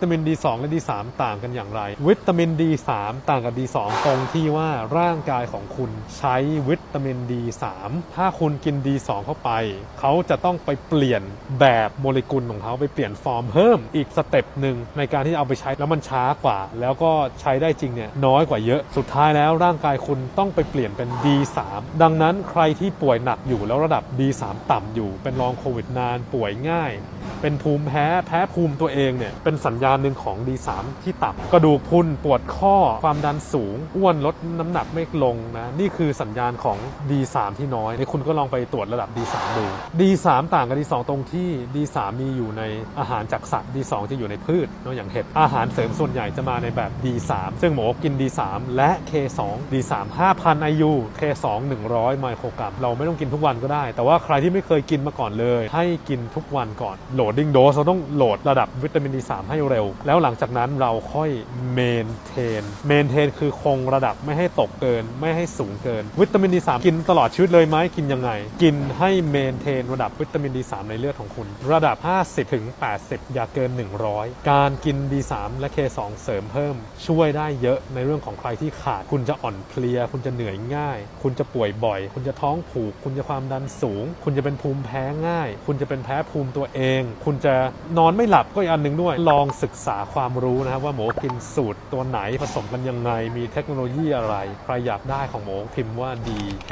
วิตามิน D2 และ D3 ต่างกันอย่างไร วิตามิน D3 ต่างกับ D2 ตรงที่ว่าร่างกายของคุณใช้วิตามิน D3 ถ้าคุณกิน D2 เข้าไป เขาจะต้องไปเปลี่ยนแบบโมเลกุลของเขาไปเปลี่ยนฟอร์มเพิ่มอีกสเต็ปหนึ่งในการที่เอาไปใช้แล้วมันช้ากว่า แล้วก็ใช้ได้จริงเนี่ยน้อยกว่าเยอะ สุดท้ายแล้วร่างกายคุณต้องไปเปลี่ยนเป็น D3 ดังนั้นใครที่ป่วยหนักอยู่แล้วระดับ D3 ต่ำอยู่เป็นรองโควิดนานป่วยง่าย เป็นภูมิแพ้แพ้ภูมิตัวเองเนี่ยเป็นสัญญาณหนึ่งของ D3 ที่ต่ำกระดูกพุนปวดข้อความดันสูง อ้วนลดน้ำหนักไม่ลงนะ นี่คือสัญญาณของ D3 ที่น้อยในคุณก็ลองไปตรวจระดับ D3 ดู D3 ต่างกับ D2 ตรงที่ D3 มีอยู่ในอาหารจากสัตว์ D2 จะอยู่ในพืชเนอะอย่างเห็ดอาหารเสริมส่วนใหญ่จะมาในแบบ D3 ซึ่งหมอกิน D3 และ K2 D3 5,000 IU K2 100 ไมโครกรัม เราไม่ต้องกินทุกวันก็ได้ แต่ว่าใครที่ไม่เคยกินมาก่อนเลย ให้กินทุกวันก่อนโหลดดิ้งโดสเราต้องโหลดระดับวิตามิน D3 ให้เร็ว แล้วหลังจากนั้นเราค่อยเมนเทนเมนเทนคือคงระดับไม่ให้ตกเกิน ไม่ให้สูงเกิน วิตามิน D3 กินตลอดชีวิตเลยไหมกินยังไง กินให้เมนเทนระดับวิตามิน D3 ในเลือดของคุณ ระดับ 50ถึง80 อย่าเกิน 100 การกิน D3 และ K2 เสริมเพิ่ม ช่วยได้เยอะในเรื่องของใครที่ขาด คุณจะอ่อนเพลีย คุณจะเหนื่อยง่าย คุณจะป่วยบ่อย คุณจะท้องผูก คุณจะความดันสูง คุณจะเป็นภูมิแพ้ง่าย คุณจะเป็นแพ้ภูมิตัวเอง คุณจะนอนไม่หลับก็อีกอันหนึ่งด้วยลองศึกษาความรู้นะครับว่าหมูกินสูตรตัวไหนผสมกันยังไง มีเทคโนโลยีอะไร ใครอยากได้ของหมูพิมพ์ว่า DK